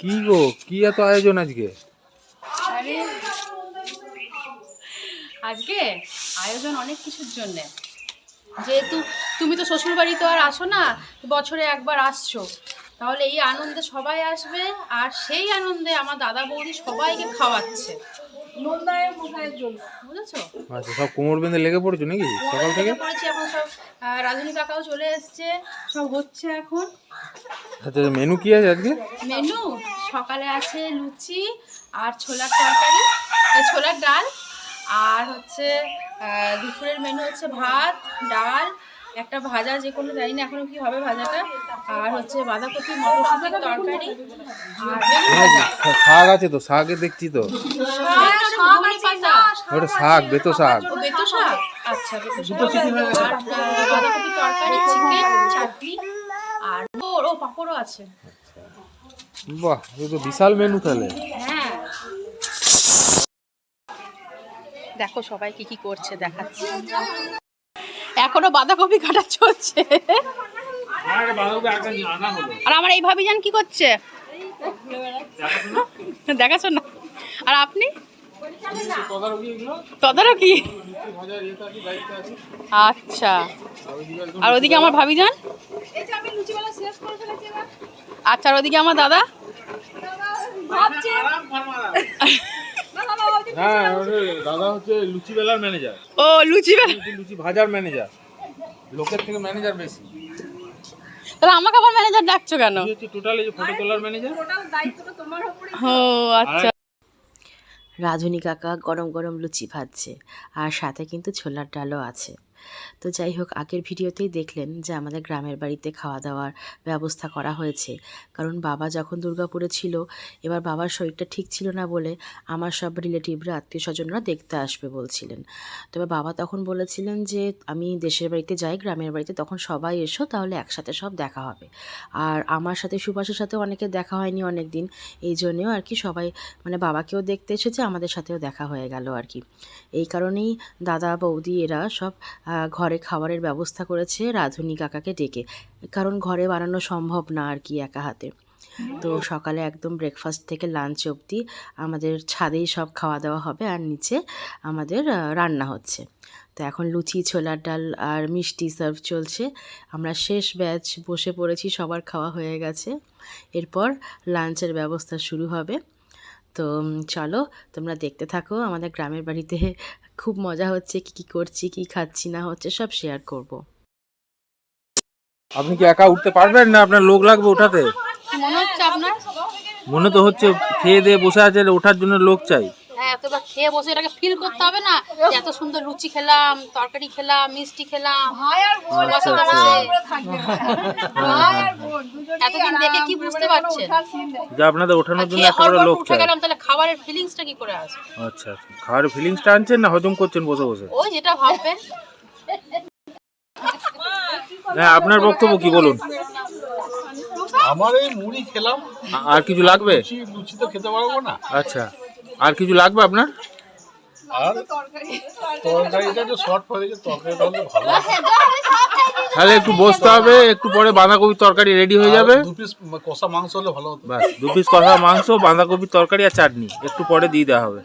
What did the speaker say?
কি গো? কি এত আয়োজন আজকে? আরে আজকে আয়োজন অনেক কিছুর জন্যে। যেহেতু তুমি তো শ্বশুর বাড়ি তো আর আসো না বছরে একবার আসছো। তাহলে এই আনন্দে সবাই আসবে আর সেই আনন্দে আমার দাদা বৌদি সবাইকে খাওয়াচ্ছে। বুঝেছ? আচ্ছা সব কোমর বেঁধে লেগে পড়ছো নাকি? সকাল থেকে? পড়েছি এখন সব রাজনী কাকাও চলে এসছে সব হচ্ছে এখন। আচ্ছা মেনু কি আছে আজকে? মেনু সকালে আছে লুচি আর ছোলার তরকারি। এই ছোলার ডাল আর হচ্ছে দুপুরের মেনু হচ্ছে ভাত ডাল একটা ভাজা যে কোনো জানি না এখনও কি হবে ভাজাটা। আর হচ্ছে বাঁধাকপি মটরশুটির তরকারি। আর ভাজা শাক আছে তো শাকে দেখছি তো। ওটা শাক বেতো শাক ও, বেতো শাক। আচ্ছা বেতো শাক। আর বাঁধাকপি তরকারি চিকেন চাটনি। আর ও ও পাঁপড়ও আছে। বাহ এ তো বিশাল মেনু তাহলে। হ্যাঁ। দেখো সবাই কি কি করছে দেখাচ্ছি। এখনও বাঁধাকপি কাটা চলছে। আর আমার এই ভাবিজান কি করছে? দেখাছো না? আর আপনি? তদারকি? আচ্ছা। আর ওদিকে আমার ভাবিজান আচ্ছা ওদিকে আমার দাদা? হ্যাঁ দাদা হচ্ছে লুচি বেলার ম্যানেজার ও লুচি লুচি ভাজার ম্যানেজার লোকের থেকে ম্যানেজার বেশি। তাহলে আমাকে আবার ম্যানেজার ডাকছো কেন? টোটাল এই ফটো তোলার ম্যানেজার ও আচ্ছা। রাধুনি কাকা গরম গরম লুচি ভাজছে আর সাথে কিন্তু ছোলার ডালও আছে। তো যাই হোক, আগের ভিডিওতেই দেখলেন যে আমাদের গ্রামের বাড়িতে খাওয়া দাওয়ার ব্যবস্থা করা হয়েছে। কারণ বাবা যখন দুর্গাপুরে ছিল, এবার বাবার শরীরটা ঠিক ছিল না বলে আমার সব রিলেটিভরা আত্মীয় স্বজনরা দেখতে আসবে বলছিলেন। তবে বাবা তখন বলেছিলেন যে, আমি দেশের বাড়িতে যাই, গ্রামের বাড়িতে তখন সবাই এসো, তাহলে একসাথে সব দেখা হবে। আর আমার সাথে, সুভাষের সাথে অনেকে দেখা হয়নি অনেক দিন এই জন্যেও আর কি সবাই মানে বাবাকেও দেখতে এসেছে, আমাদের সাথেও দেখা হয়ে গেল আর কি। এই কারণেই দাদা, বৌদি, এরা সব ঘরে খাবারের ব্যবস্থা করেছে রাধুনি কাকাকে ডেকে। কারণ ঘরে বানানো সম্ভব না আর কি একা হাতে। তো সকালে একদম ব্রেকফাস্ট থেকে লাঞ্চ অবধি আমাদের ছাদেই সব খাওয়া দাওয়া হবে আর নিচে আমাদের রান্না হচ্ছে। তো এখন লুচি, ছোলার ডাল আর মিষ্টি সার্ভ চলছে। আমরা শেষ ব্যাচ বসে পড়েছি, সবার খাওয়া হয়ে গেছে। এরপর লাঞ্চের ব্যবস্থা শুরু হবে। তো চলো তোমরা দেখতে থাকো। আমাদের গ্রামের বাড়িতে খুব মজা হচ্ছে কি কি করছি কি খাচ্ছি না হচ্ছে সব শেয়ার করব। আপনি কি একা উঠতে পারবেন না? আপনার লোক লাগবে ওঠাতে। মনে হচ্ছে আপনার? মনে তো হচ্ছে খেয়ে দিয়ে বসে আছে ওঠার জন্য লোক চাই। এতবার খেয়ে বসে এটাকে ফিল করতে হবে না এত সুন্দর লুচি খেলাম তরকারি খেলাম মিষ্টি খেলাম। এতদিন দেখে কি বুঝতে পারছেন? যে আপনাদের ওঠানোর জন্য একটা লোক চাই। গেলাম তাহলে খাবারের ফিলিংসটা কি করে আসবে? আচ্ছা আচ্ছা। খাওয়ার ফিলিংসটা আনছেন না হজম করছেন বসে বসে? ওই যেটা ভাববেন। হ্যাঁ আপনার বক্তব্য কি বলুন? আমার এই মুড়ি খেলাম। আর কিছু লাগবে? লুচি তো খেতে পারব না। আচ্ছা। আর কিছু লাগবে আপনার? আর তরকারিটা যে শর্ট পড়ে গেছে তরকারিটা ভালো তাহলে একটু বসতে হবে একটু পরে বাঁধাকপির তরকারি রেডি হয়ে যাবে। দু পিস কষা মাংস হলে ভালো হতো। ব্যাস দু পিস কষা মাংস বাঁধাকপির তরকারি আর চাটনি একটু পরে দিয়ে দেওয়া হবে।